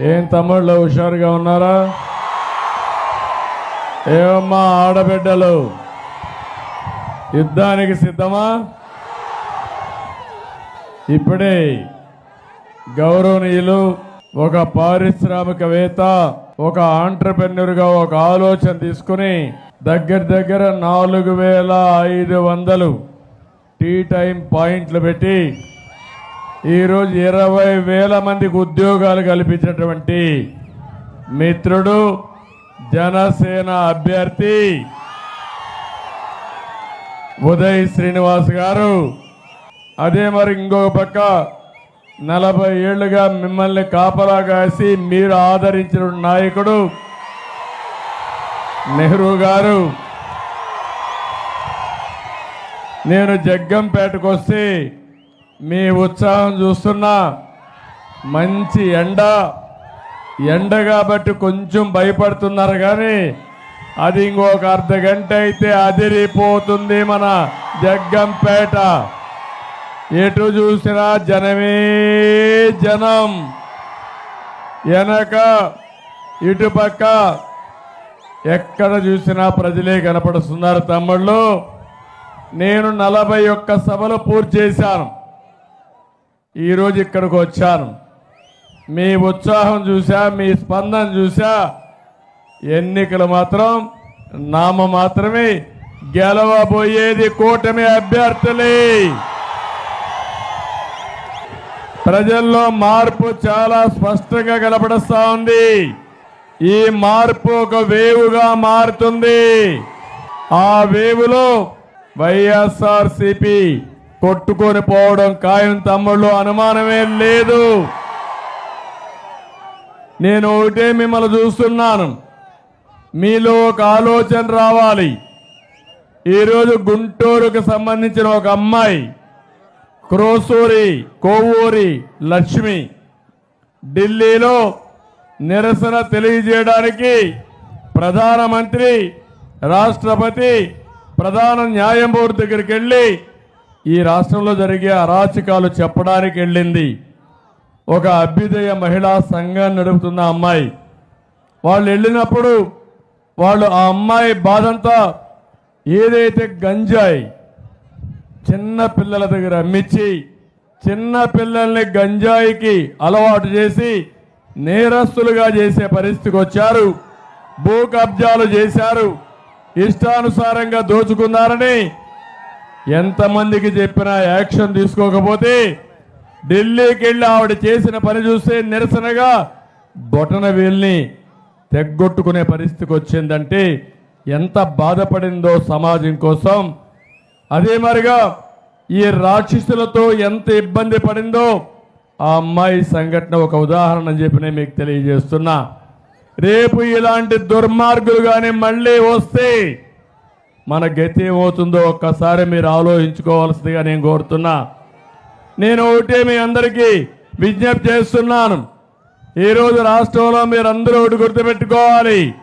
ఏం తమ్ముళ్ళు హుషారుగా ఉన్నారా? ఏమమ్మా ఆడబిడ్డలు? యుద్ధానికి సిద్ధమా? ఇప్పుడే గౌరవనీయులు ఒక పారిశ్రామికవేత్త ఒక ఆంటర్ప్రెన్యూర్గా ఒక ఆలోచన తీసుకుని దగ్గర దగ్గర నాలుగు వేల ఐదు వందలు టీ టైం పాయింట్లు పెట్టి ఈరోజు ఇరవై వేల మందికి ఉద్యోగాలు కల్పించినటువంటి మిత్రుడు జనసేన అభ్యర్థి ఉదయ్ శ్రీనివాస్ గారు. అదే మరి ఇంకొక పక్క నలభై ఏళ్ళుగా మిమ్మల్ని కాపలా కాసి మీరు ఆదరించిన నాయకుడు నెహ్రూ గారు. నేను జగ్గంపేటకు వస్తే మీ ఉత్సాహం చూస్తున్నా. మంచి ఎండ. ఎండ కాబట్టి కొంచెం భయపడుతున్నారు కానీ అది ఇంకొక అర్ధ గంట అయితే అదిరిపోతుంది మన జగ్గంపేట. ఎటు చూసినా జనమే జనం. వెనక ఇటుపక్క ఎక్కడ చూసినా ప్రజలే కనపడుతున్నారు తమ్ముళ్ళు. నేను నలభై ఒక్క సభలు పూర్తి చేశాను. ఈరోజు ఇక్కడికి వచ్చాను. మీ ఉత్సాహం చూసా మీ స్పందన చూసా. ఎన్నికలు మాత్రం నామ మాత్రమే గెలవబోయేది కూటమి అభ్యర్థులే. ప్రజల్లో మార్పు చాలా స్పష్టంగా కనపడుస్తా ఉంది. ఈ మార్పు ఒక వేవుగా మారుతుంది. ఆ వేవులో వైఎస్ఆర్ సిపి కొట్టుకొని పోవడం ఖాయం తమ్ముళ్ళు అనుమానమే లేదు. నేను ఒకటే మిమ్మల్ని చూస్తున్నాను. మీలో ఒక ఆలోచన రావాలి. ఈరోజు గుంటూరుకు సంబంధించిన ఒక అమ్మాయి క్రోసూరి కోవూరి లక్ష్మి ఢిల్లీలో నిరసన తెలియజేయడానికి ప్రధానమంత్రి రాష్ట్రపతి ప్రధాన న్యాయమూర్తి దగ్గరికి వెళ్ళి ఈ రాష్ట్రంలో జరిగే అరాచకాలు చెప్పడానికి వెళ్ళింది ఒక అభ్యుదయ మహిళా సంఘాన్ని నడుపుతున్న అమ్మాయి. వాళ్ళు వెళ్ళినప్పుడు వాళ్ళు ఆ అమ్మాయి బాధంతా ఏదైతే గంజాయి చిన్న పిల్లల దగ్గర అమ్మించి చిన్న పిల్లల్ని గంజాయికి అలవాటు చేసి నేరస్తులుగా చేసే పరిస్థితికి వచ్చారు. భూ కబ్జాలు చేశారు. ఇష్టానుసారంగా దోచుకున్నారని ఎంతమందికి చెప్పినా యాక్షన్ తీసుకోకపోతే ఢిల్లీకి వెళ్ళి ఆవిడ చేసిన పని చూస్తే నిరసనగా బొటన వేల్ని తెగ్గొట్టుకునే పరిస్థితికి వచ్చిందంటే ఎంత బాధపడిందో సమాజం కోసం. అదే మరిగా ఈ రాక్షసులతో ఎంత ఇబ్బంది పడిందో ఆ అమ్మాయి సంఘటన ఒక ఉదాహరణ చెప్పి నేను మీకు తెలియజేస్తున్నా. రేపు ఇలాంటి దుర్మార్గులు కానీ మళ్ళీ వస్తే మన గతి ఏమవుతుందో ఒక్కసారి మీరు ఆలోచించుకోవాల్సిందిగా నేను కోరుతున్నా. నేను ఒకటే మీ అందరికీ విజ్ఞప్తి చేస్తున్నాను. ఈరోజు రాష్ట్రంలో మీరందరూ ఒకటి గుర్తుపెట్టుకోవాలి.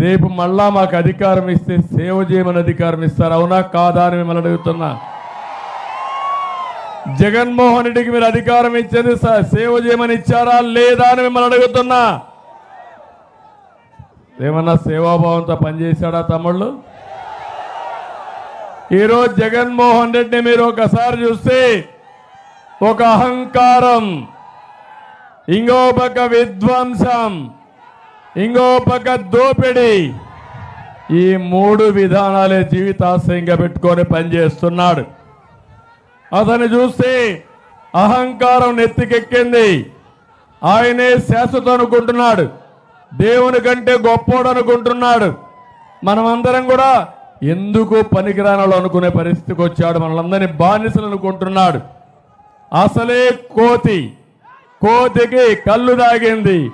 రేపు మళ్ళా మాకు అధికారం ఇస్తే సేవ చేయమని అధికారం ఇస్తారు. అవునా? కాదా అని మిమ్మల్ని అడుగుతున్నా. జగన్మోహన్ రెడ్డికి మీరు అధికారం ఇచ్చేది సేవ చేయమని ఇచ్చారా? లేదా అని మిమ్మల్ని అడుగుతున్నా. ఏమన్నా సేవాభావంతో పనిచేశాడా తమ్ముళ్ళు? ఈరోజు జగన్మోహన్ రెడ్డిని మీరు ఒకసారి చూస్తే ఒక అహంకారం ఇంకో పక్క విధ్వంసం ఇంకో పక్క దోపిడి. ఈ మూడు విధానాలే జీవితాశయంగా పెట్టుకొని పనిచేస్తున్నాడు. అతను చూస్తే అహంకారం నెత్తికెక్కింది. ఆయనే శాశ్వతం అనుకుంటున్నాడు. దేవుని కంటే గొప్పోడు అనుకుంటున్నాడు. మనమందరం కూడా ఎందుకు పనికిరానాలో అనుకునే పరిస్థితికి వచ్చాడు? మనలందరినీ బానిసలు అనుకుంటున్నాడు. అసలే కోతి. కోతికి కళ్ళు తాగింది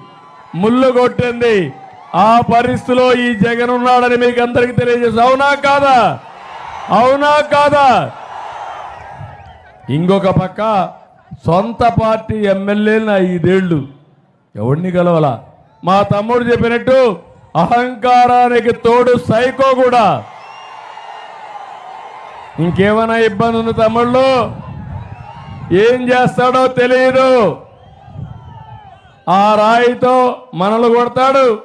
ముళ్ళు కొట్టింది. ఆ పరిస్థితిలో ఈ జగన్ ఉన్నాడని మీకు అందరికి తెలియజేసి అవునా కాదా? అవునా కాదా? ఇంకొక పక్క సొంత పార్టీ ఎమ్మెల్యేలను ఐదేళ్ళు ఎవడిని కలవలా మా తమ్ముడు చెప్పినట్టు అహంకారానికి తోడు సైకో కూడా. ఇంకేమైనా ఇబ్బంది ఉంది తమ్ముళ్ళు? ఏం చేస్తాడో తెలియదు ఆ రాయితో మనలు కొడతాడు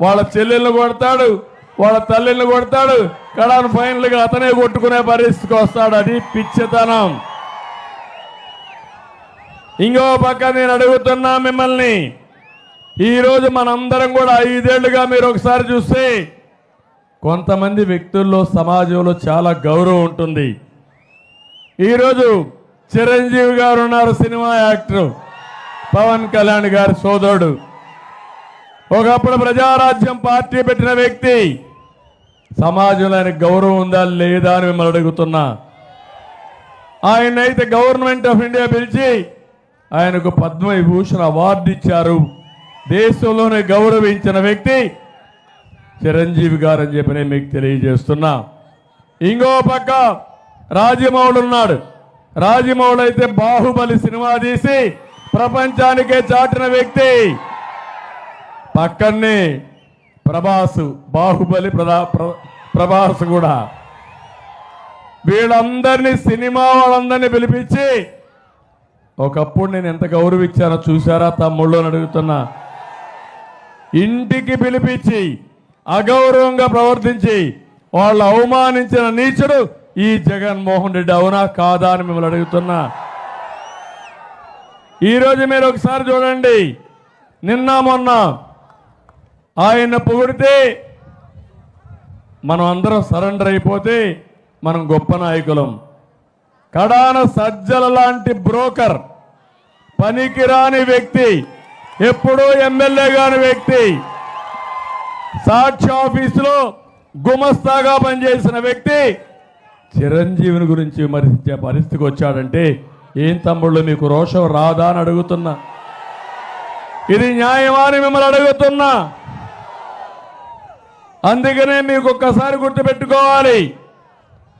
వాళ్ళ చెల్లెళ్ళు కొడతాడు వాళ్ళ తల్లిని కొడతాడు కడాను ఫైనల్గా అతనే కొట్టుకునే పరిస్థితికి వస్తాడు. అది పిచ్చితనం. ఇంకో పక్క నేను అడుగుతున్నా మిమ్మల్ని. ఈరోజు మనందరం కూడా ఐదేళ్ళుగా మీరు ఒకసారి చూస్తే కొంతమంది వ్యక్తుల్లో సమాజంలో చాలా గౌరవం ఉంటుంది. ఈరోజు చిరంజీవి గారు ఉన్నారు సినిమా యాక్టర్. పవన్ కళ్యాణ్ గారి సోదరుడు. ఒకప్పుడు ప్రజారాజ్యం పార్టీ పెట్టిన వ్యక్తి. సమాజంలో ఆయనకు గౌరవం ఉందా లేదా అని మిమ్మల్ని అడుగుతున్నా. ఆయన అయితే గవర్నమెంట్ ఆఫ్ ఇండియా పిలిచి ఆయనకు పద్మవిభూషణ్ అవార్డు ఇచ్చారు. దేశంలోనే గౌరవించిన వ్యక్తి చిరంజీవి గారు అని చెప్పి నేను మీకు తెలియజేస్తున్నా. ఇంకో పక్క రాజమౌళి ఉన్నాడు. రాజమౌళి అయితే బాహుబలి సినిమా తీసి ప్రపంచానికే చాటిన వ్యక్తి. పక్కనే ప్రభాసు బాహుబలి ప్రదా ప్ర- ప్రభాస్ కూడా. వీళ్ళందరినీ సినిమా వాళ్ళందరినీ పిలిపించి ఒకప్పుడు నేను ఎంత గౌరవించానో చూసారా తమ్ముళ్ళు అని అడుగుతున్నా. ఇంటికి పిలిపించి అగౌరవంగా ప్రవర్తించి వాళ్ళు అవమానించిన నీచుడు ఈ జగన్మోహన్ రెడ్డి అవునా కాదా అని మిమ్మల్ని అడుగుతున్నా. ఈరోజు మీరు ఒకసారి చూడండి. నిన్న మొన్న ఆయన పొగిడితే మనం అందరం సరెండర్ అయిపోతే మనం గొప్ప నాయకులం. కడాన సజ్జల లాంటి బ్రోకర్ పనికిరాని వ్యక్తి ఎప్పుడూ ఎమ్మెల్యే కాని వ్యక్తి సాక్షి ఆఫీసులో గుమస్తాగా పనిచేసిన వ్యక్తి చిరంజీవిని గురించి విమర్శించే పరిస్థితికి వచ్చాడంటే ఏం తమ్ముళ్ళు మీకు రోషం రాదా? అని అడుగుతున్నా. ఇది న్యాయమా? అని మిమ్మల్ని అడుగుతున్నా. అందుకనే మీకు ఒక్కసారి గుర్తుపెట్టుకోవాలి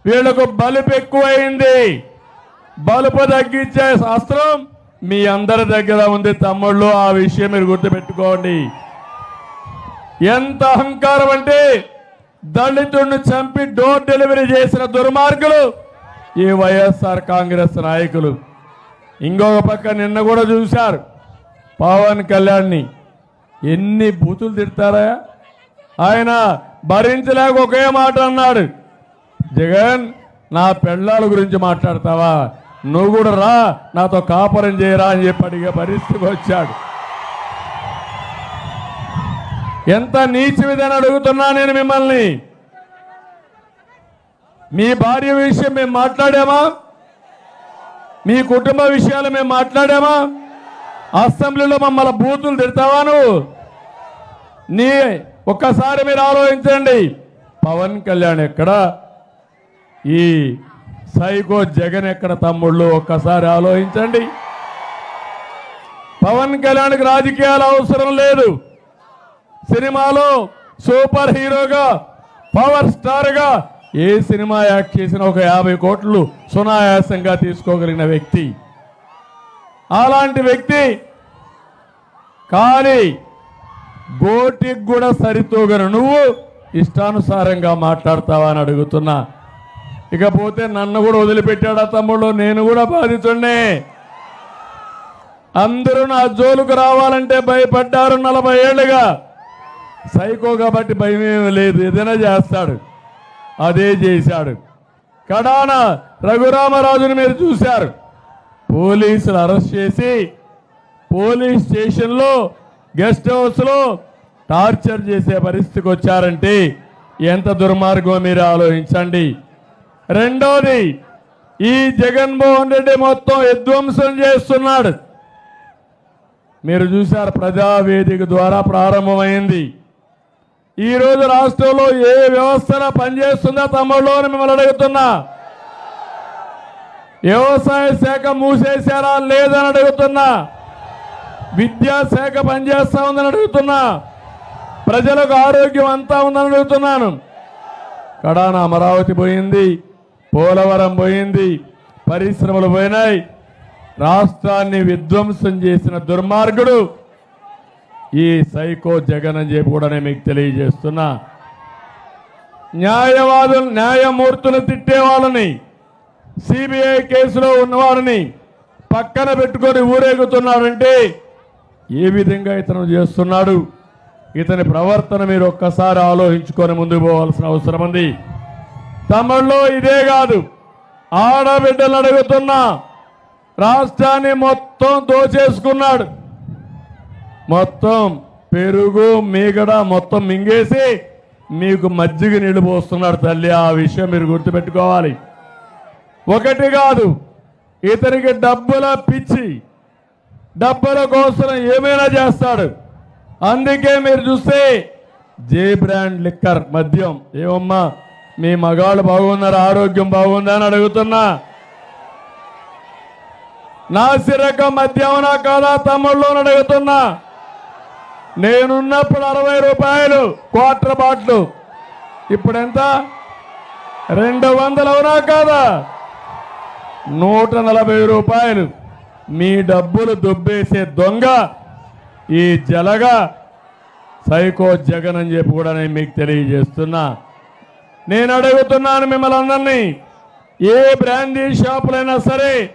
వీళ్ళకు బలుపు ఎక్కువైంది. బలుపు తగ్గించే శాస్త్రం మీ అందరి దగ్గర ఉంది తమ్ముళ్ళు ఆ విషయం మీరు గుర్తుపెట్టుకోండి. ఎంత అహంకారం అంటే దళితుడిని చంపి డోర్ డెలివరీ చేసిన దుర్మార్గులు ఈ వైఎస్ఆర్ కాంగ్రెస్ నాయకులు. ఇంకొక పక్క నిన్న కూడా చూశారు పవన్ కళ్యాణ్ని. ఎన్ని బూతులు తిడతారా? ఆయన భరించలేక ఒకే మాట అన్నాడు. జగన్ నా పెళ్ళాల గురించి మాట్లాడతావా? నువ్వు కూడా రా నాతో కాపురం చేయరా అని చెప్పి అడిగే పరిస్థితికి వచ్చాడు. ఎంత నీచమిదని అడుగుతున్నా నేను మిమ్మల్ని? మీ భార్య విషయం మేము మాట్లాడామా? మీ కుటుంబ విషయాలు మేము మాట్లాడామా? అసెంబ్లీలో మమ్మల్ని బూతులు తిడతావా నువ్వు? నీ ఒక్కసారి మీరు ఆలోచించండి. పవన్ కళ్యాణ్ ఎక్కడ? ఈ సైకో జగన్ ఎక్కడ తమ్ముళ్ళు? ఒక్కసారి ఆలోచించండి. పవన్ కళ్యాణ్కి రాజకీయాలు అవసరం లేదు. సినిమాలో సూపర్ హీరోగా పవర్ స్టార్గా ఏ సినిమా యాక్ట్ చేసిన ఒక యాభై కోట్లు సునాయాసంగా తీసుకోగలిగిన వ్యక్తి. అలాంటి వ్యక్తి కానీ గోటికి కూడా సరితూగను. నువ్వు ఇష్టానుసారంగా మాట్లాడతావా అని అడుగుతున్నా. ఇకపోతే నన్ను కూడా వదిలిపెట్టాడా తమ్ముడు? నేను కూడా బాధితుండే అందరూ నా జోలుకు రావాలంటే భయపడ్డారు నలభై ఏళ్ళుగా. సైకో కాబట్టి భయం ఏమీ లేదు. ఏదైనా చేస్తాడు. అదే చేశాడు. కడాన రఘురామరాజుని మీరు చూశారు. పోలీసులు అరెస్ట్ చేసి పోలీస్ స్టేషన్లో గెస్ట్ హౌస్లో టార్చర్ చేసే పరిస్థితికి వచ్చారంటే ఎంత దుర్మార్గం మీరు ఆలోచించండి. రెండోది ఈ జగన్మోహన్ రెడ్డి మొత్తం విధ్వంసం చేస్తున్నాడు. మీరు చూశారు ప్రజావేదిక ద్వారా ప్రారంభమైంది. ఈ రోజు రాష్ట్రంలో ఏ వ్యవస్థన పనిచేస్తుందో తమ్ముళ్ళు మిమ్మల్ని అడుగుతున్నా. వ్యవసాయ శాఖ మూసేశారా లేదని అడుగుతున్నా. విద్యాశాఖ పనిచేస్తా ఉందని అడుగుతున్నా. ప్రజలకు ఆరోగ్యం అంతా ఉందని అడుగుతున్నాను. కడాన అమరావతి పోయింది. పోలవరం పోయింది. పరిశ్రమలు పోయినాయి. రాష్ట్రాన్ని విధ్వంసం చేసిన దుర్మార్గుడు ఈ సైకో జగన్ అని చెప్పి కూడా నేను మీకు తెలియజేస్తున్నా. న్యాయవాదులు న్యాయమూర్తులు తిట్టే వాళ్ళని సిబిఐ కేసులో ఉన్నవారిని పక్కన పెట్టుకొని ఊరేగుతున్నాడంటే ఏ విధంగా ఇతను చేస్తున్నాడు? ఇతని ప్రవర్తన మీరు ఒక్కసారి ఆలోచించుకొని ముందుకు పోవాల్సిన అవసరం ఉంది. తమిళ్ళో ఇదే కాదు. ఆడబిడ్డలు అడుగుతున్నా రాష్ట్రాన్ని మొత్తం దోచేసుకున్నాడు. మొత్తం పెరుగు మీగడ మొత్తం మింగేసి మీకు మజ్జిగ నీళ్ళు పోస్తున్నాడు తల్లి. ఆ విషయం మీరు గుర్తుపెట్టుకోవాలి. ఒకటి కాదు ఇతనికి డబ్బుల పిచ్చి డబ్బుల కోసం ఏమైనా చేస్తాడు. అందుకే మీరు చూస్తే జే బ్రాండ్ లిక్కర్ మద్యం. ఏమమ్మా? మీ మగాళ్ళు బాగున్నారు ఆరోగ్యం బాగుందా అని అడుగుతున్నా. నాసిరకం మద్యమనా కాదా తమ్ముళ్ళు అని అడుగుతున్నా. నేనున్నప్పుడు అరవై రూపాయలు క్వార్టర్ బాట్లు. ఇప్పుడు ఎంత? రెండు వందలు అవునా కాదా? నూట నలభై రూపాయలు. మీ డబ్బులు దుబ్బేసే దొంగ ఈ జలగా సైకో జగన్ అని చెప్పి కూడా నేను మీకు తెలియజేస్తున్నా. నేను అడుగుతున్నాను మిమ్మల్ని అందరినీ. ఏ బ్రాండీ షాపులైనా సరే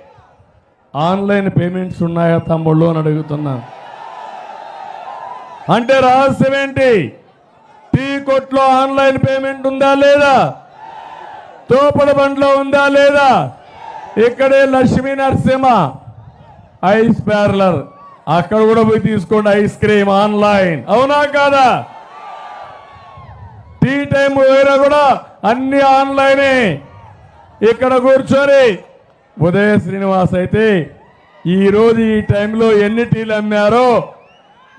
ఆన్లైన్ పేమెంట్స్ ఉన్నాయా తమ్ముళ్ళు అని అడుగుతున్నాను అంటే రహస్యం ఏంటి? టీ కొట్లో ఆన్లైన్ పేమెంట్ ఉందా లేదా? తోపడ బండ్లో ఉందా లేదా? ఇక్కడే లక్ష్మీ నరసింహ ఐస్ పార్లర్. అక్కడ కూడా పోయి తీసుకోండి ఐస్ క్రీమ్ ఆన్లైన్. అవునా కాదా? టీ టైం పోయినా కూడా అన్ని ఆన్లైనే. ఇక్కడ కూర్చొని ఉదయ శ్రీనివాస్ అయితే ఈరోజు ఈ టైంలో ఎన్ని టీలు అమ్మారో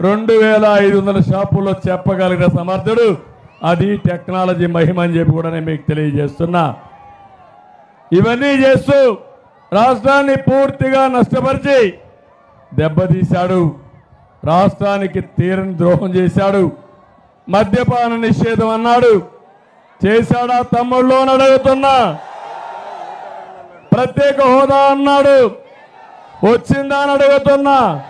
రెండు వేల ఐదు వందల షాపుల్లో చెప్పగలిగిన సమర్థుడు. అది టెక్నాలజీ మహిమ అని చెప్పి కూడా నేను మీకు తెలియజేస్తున్నా. ఇవన్నీ చేస్తూ రాష్ట్రాన్ని పూర్తిగా నష్టపరిచి దెబ్బతీశాడు. రాష్ట్రానికి తీరని ద్రోహం చేశాడు. మద్యపాన నిషేధం అన్నాడు. చేశాడా తమ్ముళ్ళు అని అడుగుతున్నా. ప్రత్యేక హోదా అన్నాడు. వచ్చిందా అని అడుగుతున్నా.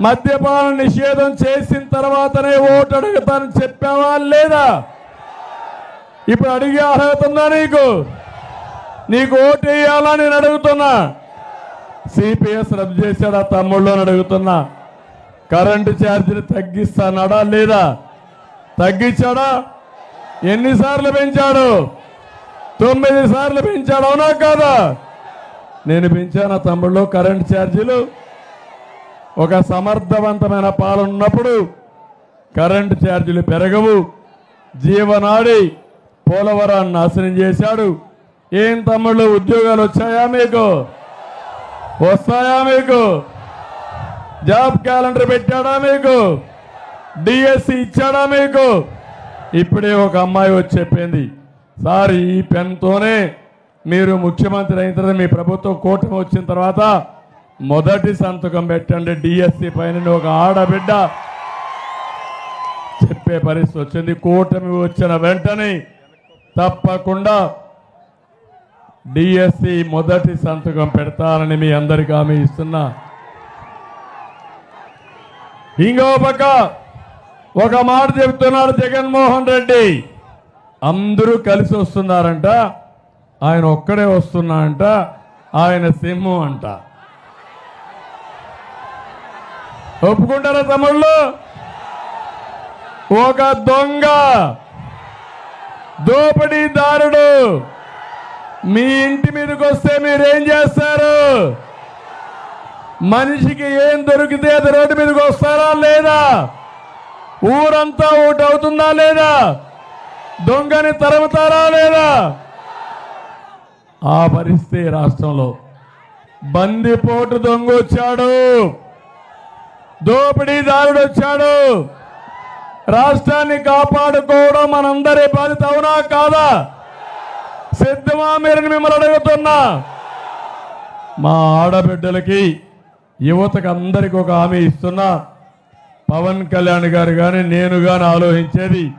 మద్యపాన నిషేధం చేసిన తర్వాతనే ఓటు అడుగుతానని చెప్పావా లేదా? ఇప్పుడు అడిగే అర్హత ఉందా నీకు? నీకు ఓటు వేయాలా నేను అడుగుతున్నా. సిపిఎస్ రద్దు చేశాడా తమ్ముళ్ళు అని అడుగుతున్నా. కరెంటు ఛార్జీలు తగ్గిస్తానాడా లేదా? తగ్గించాడా? ఎన్నిసార్లు పెంచాడు? తొమ్మిది సార్లు పెంచాడు అవునా కాదా? నేను పెంచాను తమ్ముళ్ళు కరెంట్ ఛార్జీలు. ఒక సమర్థవంతమైన పాలన ఉన్నప్పుడు కరెంటు ఛార్జీలు పెరగవు. జీవనాడి పోలవరాన్ని నాశనం చేశాడు. ఏం తమ్ముళ్ళు ఉద్యోగాలు వచ్చాయా మీకు? వస్తాయా మీకు? జాబ్ క్యాలెండర్ పెట్టాడా మీకు? డిఎస్సి ఇచ్చాడా మీకు? ఇప్పుడే ఒక అమ్మాయి వచ్చి చెప్పింది సార్ ఈ పెన్తోనే మీరు ముఖ్యమంత్రి అయిన తర్వాత మీ ప్రభుత్వం కూటమి వచ్చిన తర్వాత మొదటి సంతకం పెట్టండి డిఎస్సి పైన ఒక ఆడబిడ్డ చెప్పే పరిస్థితి వచ్చింది. కూటమి వచ్చిన వెంటనే తప్పకుండా డిఎస్సి మొదటి సంతకం పెడతానని మీ అందరికీ హామీ ఇస్తున్నా. ఇంకో పక్క ఒక మాట చెప్తున్నాడు జగన్మోహన్ రెడ్డి. అందరూ కలిసి వస్తున్నారంట. ఆయన ఒక్కడే వస్తున్నా అంట ఆయన సింహం అంట. ఒప్పుకుంటారా తమ్ముళ్ళు? ఒక దొంగ దోపిడీదారుడు. మీ ఇంటి మీదకి వస్తే మీరేం చేస్తారు? మనిషికి ఏం దొరికితే అది రోడ్డు మీదకి వస్తారా లేదా? ఊరంతా ఓటు అవుతుందా లేదా? దొంగని తరుముతారా లేదా? ఆ పరిస్థితి రాష్ట్రంలో. బందిపోటు దొంగ వచ్చాడు దోపిడీదారుడు వచ్చాడు. రాష్ట్రాన్ని కాపాడుకోవడం మనందరి బాధ్యత అవునా కాదా? సిద్ధమా మీరు మిమ్మల్ని అడుగుతున్నా. మా ఆడబిడ్డలకి యువతకు అందరికి ఒక హామీ ఇస్తున్నా. పవన్ కళ్యాణ్ గారు కానీ నేను కానీ ఆలోచించేది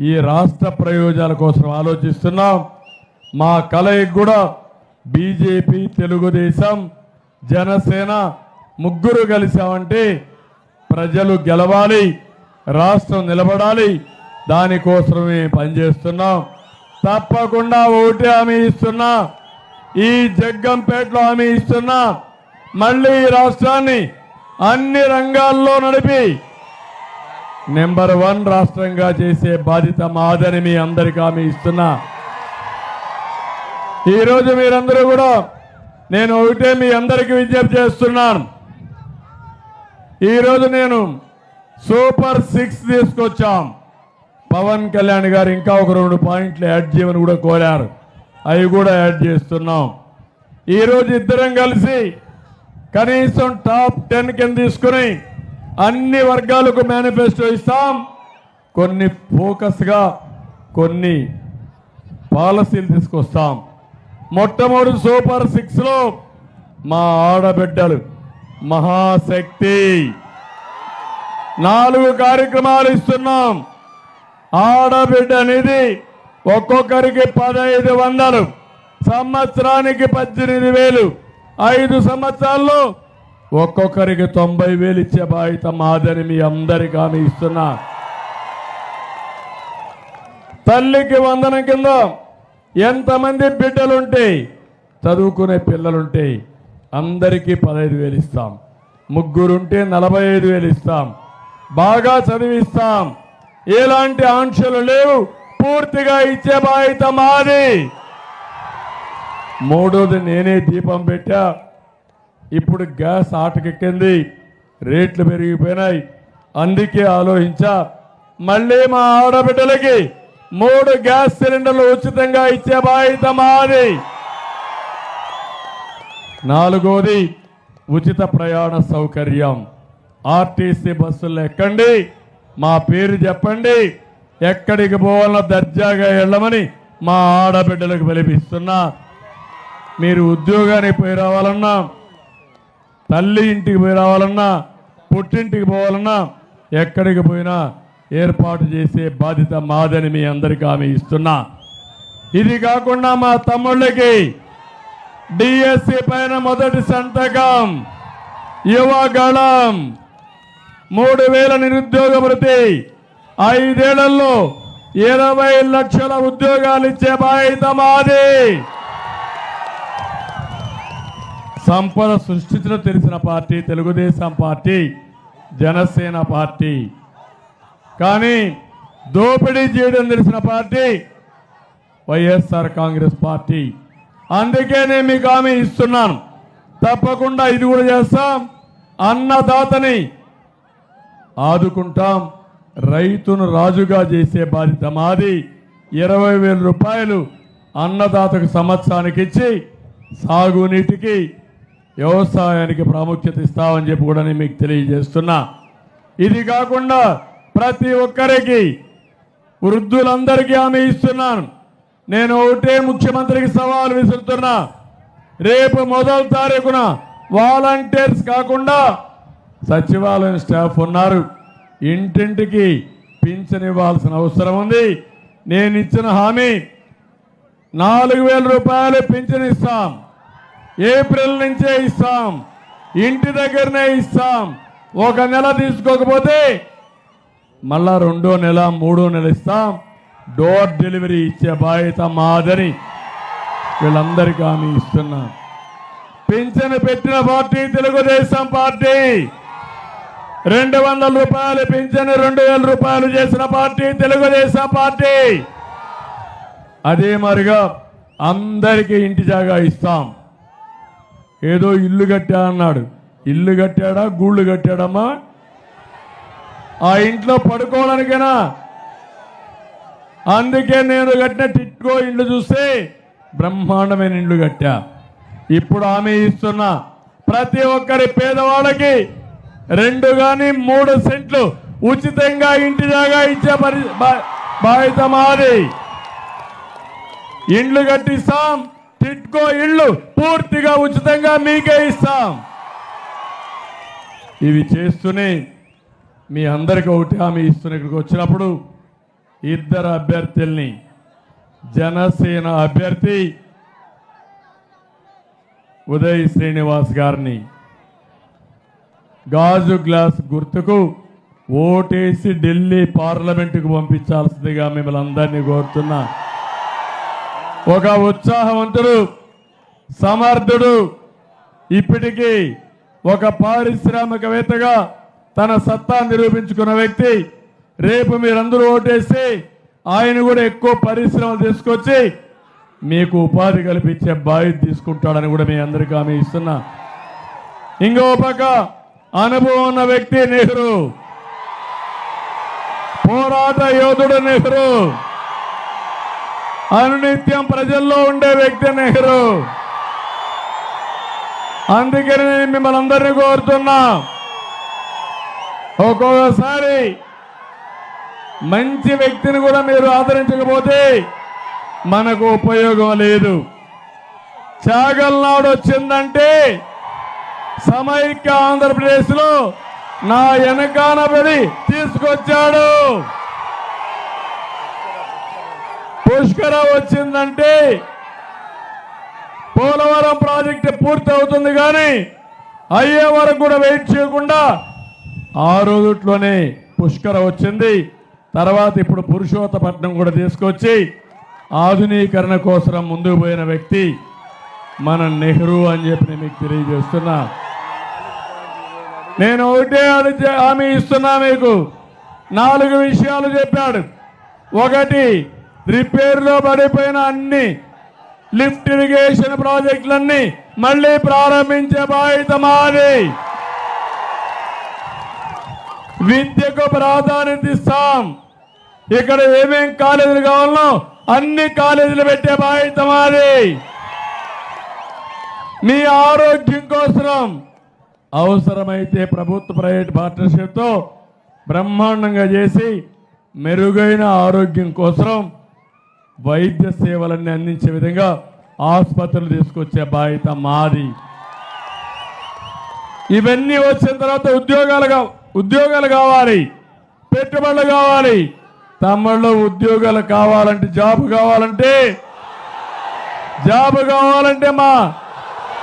ఈ రాష్ట్ర ప్రయోజనాల కోసం ఆలోచిస్తున్నాం. మా కలయికి కూడా బీజేపీ తెలుగుదేశం జనసేన ముగ్గురు కలిసామంటే ప్రజలు గెలవాలి రాష్ట్రం నిలబడాలి దానికోసమే పనిచేస్తున్నాం. తప్పకుండా ఓటు హామీ ఇస్తున్నా. ఈ జగ్గంపేటలో హామీ ఇస్తున్నా. మళ్ళీ ఈ రాష్ట్రాన్ని అన్ని రంగాల్లో నడిపి. నెంబర్ వన్ రాష్ట్రంగా చేసే బాధ్యత మాదని మీ అందరికీ ఆమె ఇస్తున్నా. ఈరోజు మీరందరూ కూడా నేను ఒకటే మీ అందరికీ విజ్ఞప్తి చేస్తున్నాను. ఈరోజు నేను సూపర్ సిక్స్ తీసుకొచ్చాం. పవన్ కళ్యాణ్ గారు ఇంకా ఒక రెండు పాయింట్లు యాడ్ చేయమని కూడా కోరారు. అవి కూడా యాడ్ చేస్తున్నాం. ఈరోజు ఇద్దరం కలిసి కనీసం టాప్ టెన్ కింద తీసుకుని అన్ని వర్గాలకు మేనిఫెస్టో ఇస్తాం. కొన్ని ఫోకస్గా కొన్ని పాలసీలు తీసుకొస్తాం. మొట్టమొదటి సూపర్ సిక్స్లో మా ఆడబిడ్డలు మహాశక్తి. నాలుగు కార్యక్రమాలు ఇస్తున్నాం. ఆడబిడ్డ నిధి ఒక్కొక్కరికి పదహైదు వందలు సంవత్సరానికి పద్దెనిమిది వేలు. ఐదు సంవత్సరాల్లో ఒక్కొక్కరికి తొంభై వేలు ఇచ్చే బాధ్యత మాదని మీ అందరికీ ఆమె ఇస్తున్నా. తల్లికి వందనం కింద ఎంతమంది బిడ్డలుంటే చదువుకునే పిల్లలుంటే అందరికీ పదహైదు వేలు ఇస్తాం. ముగ్గురుంటే నలభై ఐదు వేలు ఇస్తాం. బాగా చదివిస్తాం. ఎలాంటి ఆంక్షలు లేవు. పూర్తిగా ఇచ్చే బాధ్యత మాది. మూడోది నేనే దీపం పెట్టా. ఇప్పుడు గ్యాస్ ఆటకెక్కింది. రేట్లు పెరిగిపోయినాయి. అందుకే ఆలోచించా. మళ్ళీ మా ఆడబిడ్డలకి మూడు గ్యాస్ సిలిండర్లు ఉచితంగా ఇచ్చే బాధ్యత మాది. నాలుగోది ఉచిత ప్రయాణ సౌకర్యం. ఆర్టీసీ బస్సులు ఎక్కండి. మా పేరు చెప్పండి. ఎక్కడికి పోవాలన్నా దర్జాగా వెళ్ళమని మా ఆడబిడ్డలకు పిలిపిస్తున్నా మీరు ఉద్యోగానికి పోయి రావాలన్నా తల్లి ఇంటికి పోయి రావాలన్నా పుట్టింటికి పోవాలన్నా ఎక్కడికి పోయినా ఏర్పాటు చేసే బాధ్యత మాదని మీ అందరికీ ఆమె ఇస్తున్నా. ఇది కాకుండా మా తమ్ముళ్ళకి డిఎస్సి పైన మొదటి సంతకం యువగళం మూడు వేల నిరుద్యోగ భృతి ఐదేళ్ళలో ఇరవై లక్షల ఉద్యోగాలు ఇచ్చే బాధ్యత మాది. సంపద సృష్టించడం తెలిసిన party Telugu Desam party Janasena party. కానీ దోపిడీ చేయడం తెలిసిన పార్టీ వైఎస్ఆర్ కాంగ్రెస్ పార్టీ. అందుకే నేను మీకు హామీ ఇస్తున్నాను. తప్పకుండా ఇది కూడా చేస్తాం. అన్నదాతని ఆదుకుంటాం. రైతును రాజుగా చేసే బాధ్యత మాది. ఇరవై వేల రూపాయలు అన్నదాతకు సంవత్సరానికి ఇచ్చి సాగునీటికి వ్యవసాయానికి ప్రాముఖ్యత ఇస్తామని చెప్పి కూడా నేను మీకు తెలియజేస్తున్నా. ఇది కాకుండా ప్రతి ఒక్కరికి వృద్ధులందరికీ హామీ ఇస్తున్నాను. నేను ఒకటే ముఖ్యమంత్రికి సవాల్ విసురుతున్నా. రేపు మొదటి తారీఖున వాలంటీర్స్ కాకుండా సచివాలయం స్టాఫ్ ఉన్నారు. ఇంటింటికి పింఛన్ ఇవ్వాల్సిన అవసరం ఉంది. నేను ఇచ్చిన హామీ నాలుగు వేల రూపాయలు పింఛన్ ఇస్తాం. ఏప్రిల్ నుంచే ఇస్తాం. ఇంటి దగ్గరనే ఇస్తాం. ఒక నెల తీసుకోకపోతే మళ్ళా రెండో నెల మూడో నెల ఇస్తాం. డోర్ డెలివరీ ఇచ్చే బాధ్యత మాదని వీళ్ళందరికీ హామీ ఇస్తున్నా. పింఛను పెట్టిన పార్టీ తెలుగుదేశం పార్టీ. రెండు వందల రూపాయలు పింఛను రెండు వేల రూపాయలు చేసిన పార్టీ తెలుగుదేశం పార్టీ. అదే మరిగా అందరికీ ఇంటి జాగా ఇస్తాం. ఏదో ఇల్లు కట్టా అన్నాడు. ఇల్లు కట్టాడా? గూళ్ళు కట్టాడమ్మా? ఆ ఇంట్లో పడుకోవడానికేనా? అందుకే నేను కట్టిన టిట్కో ఇండ్లు చూస్తే బ్రహ్మాండమైన ఇండ్లు కట్టా. ఇప్పుడు ఆమె ఇస్తున్నా ప్రతి ఒక్కరి పేదవాళ్ళకి రెండు కానీ మూడు సెంట్లు ఉచితంగా ఇంటి జాగా ఇచ్చే పరి బా- బాధ్యత మాది. ఇండ్లు కట్టిస్తాం. టిట్కో ఇళ్ళు పూర్తిగా ఉచితంగా మీకే ఇస్తాం. ఇవి చేస్తూనే మీ అందరికీ ఒకటి హామీ ఇస్తున్న ఇక్కడికి వచ్చినప్పుడు ఇద్దరు అభ్యర్థుల్ని జనసేన అభ్యర్థి ఉదయ్ శ్రీనివాస్ గారిని గాజు గ్లాస్ గుర్తుకు ఓటేసి ఢిల్లీ పార్లమెంటుకు పంపించాల్సిందిగా మిమ్మల్ని అందరినీ కోరుతున్నా. ఒక ఉత్సాహవంతుడు సమర్థుడు ఇప్పటికీ ఒక పారిశ్రామికవేత్తగా తన సత్తా నిరూపించుకున్న వ్యక్తి. రేపు మీరందరూ ఓటేసి ఆయన కూడా ఎక్కువ పరిశ్రమలు తీసుకొచ్చి మీకు ఉపాధి కల్పించే బాధ్యత తీసుకుంటాడని కూడా మీ అందరికీ ఆమె ఇస్తున్నా. ఇంకో పక్క అనుభవం ఉన్న వ్యక్తి నెహ్రూ. పోరాట యోధుడు నెహ్రూ. అనునిత్యం ప్రజల్లో ఉండే వ్యక్తి నెహ్రూ. అందుకని నేను మిమ్మల్ని అందరినీ కోరుతున్నా. ఒక్కొక్కసారి మంచి వ్యక్తిని కూడా మీరు ఆదరించకపోతే మనకు ఉపయోగం లేదు. చాగల్నాడు వచ్చిందంటే సమైక్య ఆంధ్రప్రదేశ్లో నా వెనకానబడి తీసుకొచ్చాడు. పుష్కర వచ్చిందంటే పోలవరం ప్రాజెక్టు పూర్తి అవుతుంది కానీ అయ్యే వరకు కూడా వెయిట్ చేయకుండా ఆ రోజుట్లోనే పుష్కర వచ్చింది. తర్వాత ఇప్పుడు పురుషోత్తపట్నం కూడా తీసుకొచ్చి ఆధునీకరణ కోసం ముందుకు పోయిన వ్యక్తి మన నెహ్రూ అని చెప్పి నేను మీకు తెలియజేస్తున్నా. నేను ఒకటే అది హామీ ఇస్తున్నా మీకు. నాలుగు విషయాలు చెప్పాడు. ఒకటి రిపేర్లో పడిపోయిన అన్ని లిఫ్ట్ ఇరిగేషన్ ప్రాజెక్టులన్నీ మళ్ళీ ప్రారంభించే బాధ్యత మాది. విద్యకు ప్రాధాన్యత ఇస్తాం. ఇక్కడ ఏమేం కాలేజీలు కావాలనో అన్ని కాలేజీలు పెట్టే బాధ్యత మాది. మీ ఆరోగ్యం కోసం అవసరమైతే ప్రభుత్వ ప్రైవేట్ పార్ట్నర్షిప్తో బ్రహ్మాండంగా చేసి మెరుగైన ఆరోగ్యం కోసం వైద్య సేవలన్నీ అందించే విధంగా ఆసుపత్రులు తీసుకొచ్చే బాధ్యత మాది. ఇవన్నీ వచ్చిన తర్వాత ఉద్యోగాలు ఉద్యోగాలు కావాలి. పెట్టుబడులు కావాలి. తమ్ముళ్ళు ఉద్యోగాలు కావాలంటే జాబ్ కావాలంటే జాబ్ కావాలంటే మా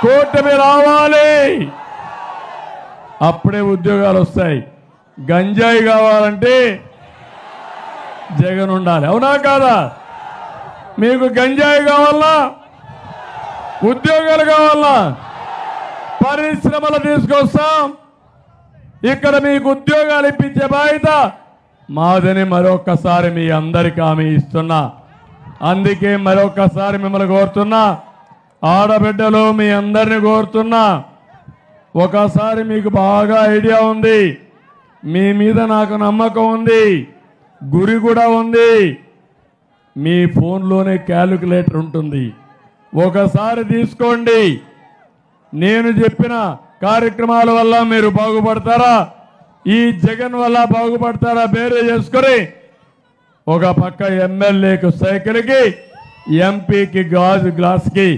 కూటమి రావాలి. అప్పుడే ఉద్యోగాలు వస్తాయి. గంజాయి కావాలంటే జగన్ ఉండాలి. అవునా కాదా? మీకు గంజాయి కావాలా? ఉద్యోగాలు కావాలా? పరిశ్రమలు తీసుకొస్తాం. ఇక్కడ మీకు ఉద్యోగాలు ఇప్పించే బాధ్యత మాదని మరొకసారి మీ అందరికీ హామీ ఇస్తున్నా. అందుకే మరొకసారి మిమ్మల్ని కోరుతున్నా. ఆడబిడ్డలు మీ అందరిని కోరుతున్నా. ఒకసారి మీకు బాగా ఐడియా ఉంది. మీ మీద నాకు నమ్మకం ఉంది. గురి కూడా ఉంది. మీ ఫోన్లోనే క్యాలిక్యులేటర్ ఉంటుంది. ఒకసారి తీసుకోండి. నేను చెప్పిన కార్యక్రమాల వల్ల మీరు బాగుపడతారా? ఈ జగన్ వల్ల బాగుపడతారా? బేరే చేసుకొని ఒక పక్క ఎమ్మెల్యేకు సైకిల్కి ఎంపీకి గాజు గ్లాస్కి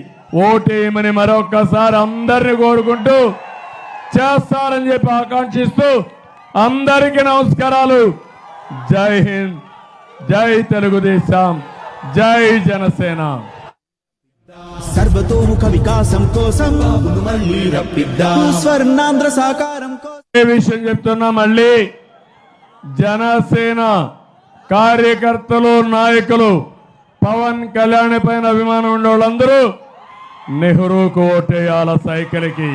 ఓటేయమని మరొక్కసారి అందరిని కోరుకుంటూ చేస్తారని చెప్పి ఆకాంక్షిస్తూ అందరికీ నమస్కారాలు. జై హింద్. జై తెలుగుదేశం జై జనసేన. సర్వతోముఖ వికాసం కోసం స్వర్ణాంధ్ర సాకారం కోసం. విషయం చెప్తున్నా మళ్ళీ? జనసేన కార్యకర్తలు నాయకులు పవన్ కళ్యాణ్ పైన అభిమానం ఉండే వాళ్ళందరూ నెహ్రూకు ఓటేయాల సైకిల్కి.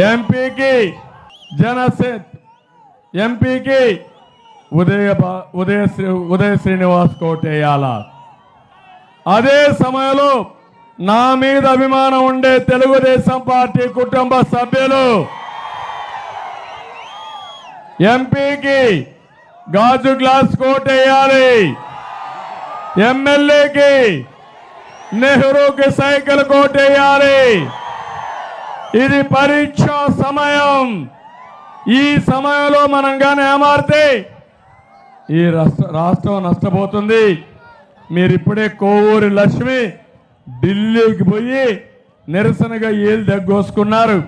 ఎంపీకి జనసే ఎంపీకి ఉదయ ఉదయ శ్రీ- ఉదయ శ్రీనివాస్ కోటేయాల. అదే సమయంలో నా మీద అభిమానం ఉండే తెలుగుదేశం పార్టీ కుటుంబ సభ్యులు ఎంపీకి గాజు గ్లాస్ కోటేయాలి. ఎమ్మెల్యేకి నెహ్రూకి సైకిల్ కోటేయాలి. ఇది పరీక్ష సమయం. ఈ సమయంలో మనం కానీ ఏమారితే ఈ రాష్ట్రం నష్టపోతుంది. మీరు ఇప్పుడే కోవూరి లక్ష్మి ఢిల్లీకి పోయి నిరసనగా ఏలు దగ్గోసుకున్నారు.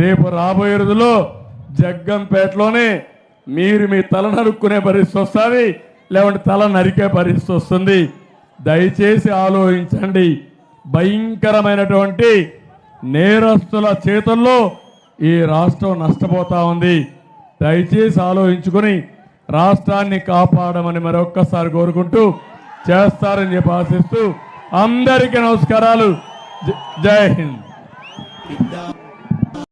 రేపు రాబోయే రోజులో జగ్గంపేటలోనే మీరు మీ తల నరుక్కునే పరిస్థితి వస్తుంది లేకుంటే తల నరికే పరిస్థితి వస్తుంది. దయచేసి ఆలోచించండి. భయంకరమైనటువంటి నేరస్తుల చేతుల్లో ఈ రాష్ట్రం నష్టపోతా ఉంది. దయచేసి ఆలోచించుకొని రాష్ట్రాన్ని కాపాడమని మరొక్కసారి కోరుకుంటూ చేస్తారని చెప్పి ఆశిస్తూ అందరికీ నమస్కారాలు. జ- జై హింద్.